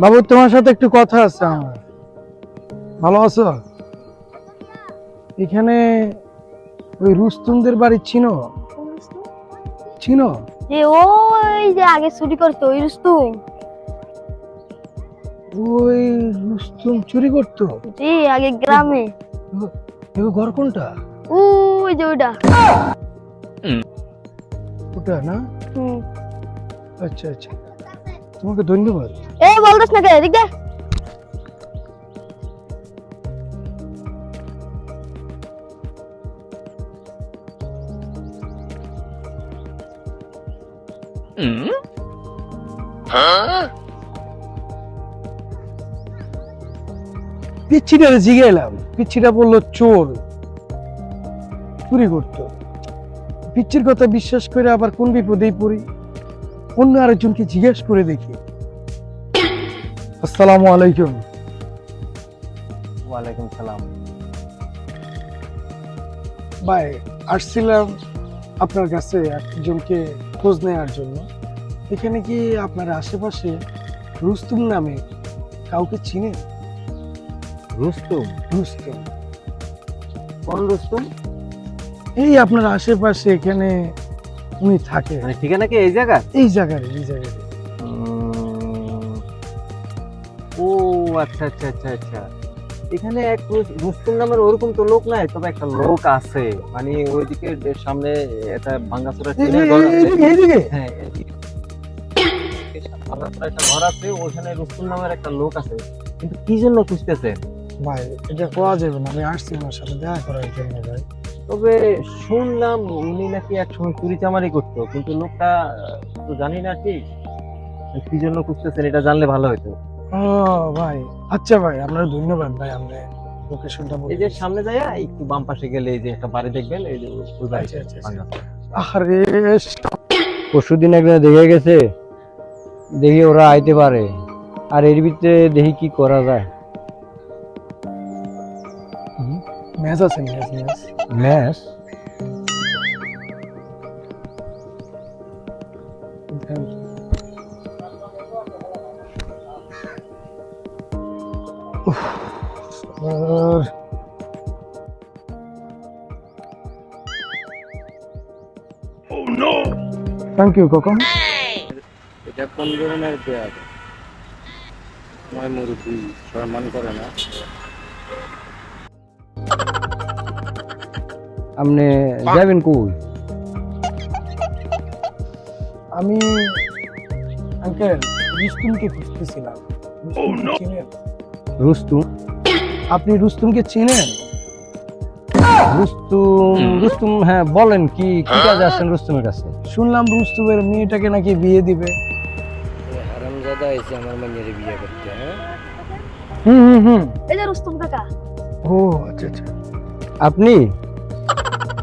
বাবু তোমার সাথে একটু কথা আছে আমার। ভালো আছো? এখানে ওই রুস্তুমদের বাড়ি চিনো? চিনো? যে ওই যে আগে চুরি করতো ওই রুস্তুম। ওই রুস্তুম চুরি করতো? জি আগে গ্রামে। এগো ঘর কোনটা? ওই যে ওইটা। ওটা না? হুম। আচ্ছা আচ্ছা। তোমাকে ধন্যবাদ। এই বলতেছ না কে? এদিক দে। পিচ্ছিটা জিগে এলাম পিচ্ছিটা বলল চোর। চুরি করতো। পিচ্ছির কথা বিশ্বাস করে আবার কোন বিপদেই পড়ি? অন্য আরেকজনকে জিজ্ঞেস করে দেখি। আসসালামু আলাইকুম। ওয়ালাইকুম সালাম। ভাই আসছিলাম আপনার কাছে একজনকে খোঁজ নেওয়ার জন্য। এখানে কি আপনার আশেপাশে রুস্তুম নামে কাউকে চিনেন? রুস্তুম? রুস্তুম। কোন রুস্তুম? এই আপনার আশেপাশে এখানে উনি থাকে। মানে ঠিকানা কি এই জায়গা এই জায়গায় এই জায়গায় ও আচ্ছা আচ্ছা আচ্ছা আচ্ছা। এখানে এক রুস্তুম নামের ওরকম তো লোক নাই তবে একটা লোক আছে। মানে ওইদিকে সামনে একটা ভাঙ্গাচোরা টিনের ঘর আছে। হ্যাঁ। ভাঙ্গাচোরা একটা ঘর আছে ওখানে রুস্তুম নামের একটা লোক আছে। কিন্তু কি জন্য খুঁজতেছে ভাই এটা করা যাবে না আমি আসছি ওনার সাথে দেখা করার জন্য ভাই। তবে শুনলাম উনি নাকি একসময় চুরি চামারি করতো কিন্তু লোকটা তো জানি না ঠিক কি জন্য খুঁজতেছেন এটা জানলে ভালো হতো ও ভাই আচ্ছা ভাই আপনার ধন্যবাদ ভাই আপনি লোকেশনটা এই যে সামনে যায় একটু বাম পাশে গেলে এই যে একটা বাড়ি দেখবেন এই যে ওই বাড়িটা আচ্ছা, আচ্ছা, আচ্ছা। আরে পরশুদিন একজন দেখে গেছে দেখি ওরা আইতে পারে আর এর ভিতরে দেখি কি করা যায়। ম্যাচ আছে ম্যাচ ম্যাচ ম্যাচ আর থ্যাংক ইউ কোকম এটা কোন ধরনের পেয়ার। নয় মুরব্বী সম্মান করে না। আপনি যাবেন কই? আমি আঙ্কেল রুস্তুমকে খুঁজতেছিলাম। চিনেন? রুস্তুম? আপনি রুস্তুমকে চেনেন? রুস্তুম রুস্তুম হ্যাঁ বলেন কি কি কাজে আসছেন রুস্তুমের কাছে? শুনলাম রুস্তুমের মেয়েটাকে নাকি বিয়ে দিবে। হারামজাদা এসে আমার মাইয়ারে বিয়ে করতে হ্যাঁ? হুম হুম হুম। এই যে রুস্তুম কাকা। ও আচ্ছা আচ্ছা। আপনি?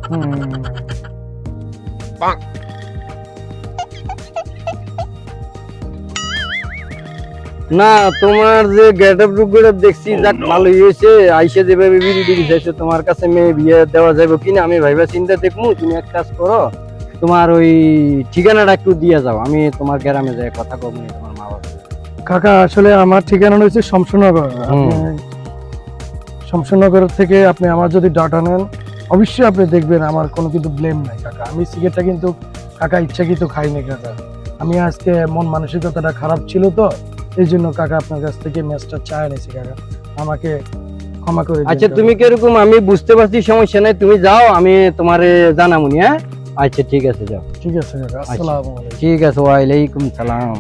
হুম না তোমার যে গেট আপ রূপগুলো দেখছি যাক ভালোই হয়েছে আইসে যেভাবে বিড়ি টিড়ি চাইছে তোমার কাছে মেয়ে বিয়ে দেওয়া যাবে কিনা আমি ভাইবা চিন্তা দেখব তুমি এক কাজ করো তোমার ওই ঠিকানাটা একটু দিয়ে যাও আমি তোমার গ্রামে যাই কথা কব তোমার মা বাবা কাকা আসলে আমার ঠিকানা রয়েছে শমশনগর আপনি শমশনগর থেকে আপনি আমার যদি ডাটা নেন অবশ্যই আপনি দেখবেন আমার কোনো কিন্তু ব্লেম নাই কাকা। আমি সিগারেটটা কিন্তু কাকা ইচ্ছাকৃত খাইনি কাকা। আমি আজকে মন মানসিকতাটা খারাপ ছিল তো এই জন্য কাকা আপনার কাছ থেকে ম্যাচটা চায় নিয়েছি কাকা। আমাকে ক্ষমা করে আচ্ছা তুমি কীরকম আমি বুঝতে পারছি সমস্যা নাই তুমি যাও আমি তোমারে জানামুনি হ্যাঁ? আচ্ছা ঠিক আছে যাও। ঠিক আছে কাকা আসসালামু আলাইকুম। ঠিক আছে ওয়ালাইকুম সালাম।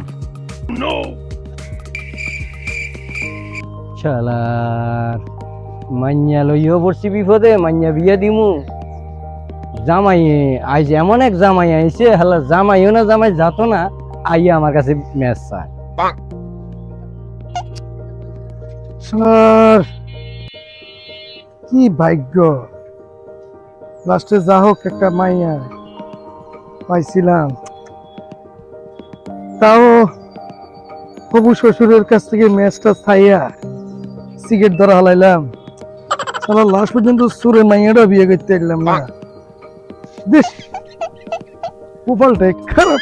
শালার। মাইয়া লইও পড়ছি বিপদে, মাইয়া বিয়া দিমু। জামাই আইজ এমন এক জামাই আইছে, হালা জামাইও না, জামাই যাতো না, আইয়া আমার কাছে ম্যাচ চায়। স্যার, কি ভাগ্য। লাস্টে যা হোক একটা মাইয়া পাইছিলাম। তাও হবু শ্বশুরের কাছ থেকে ম্যাচটা ছাইয়া সিগারেট ধরা হালাইলাম। সালা লাস্ট পর্যন্ত সুরে মাইয়াটা বিয়ে করতে গেলাম না। বেশ উপালটাই খারাপ।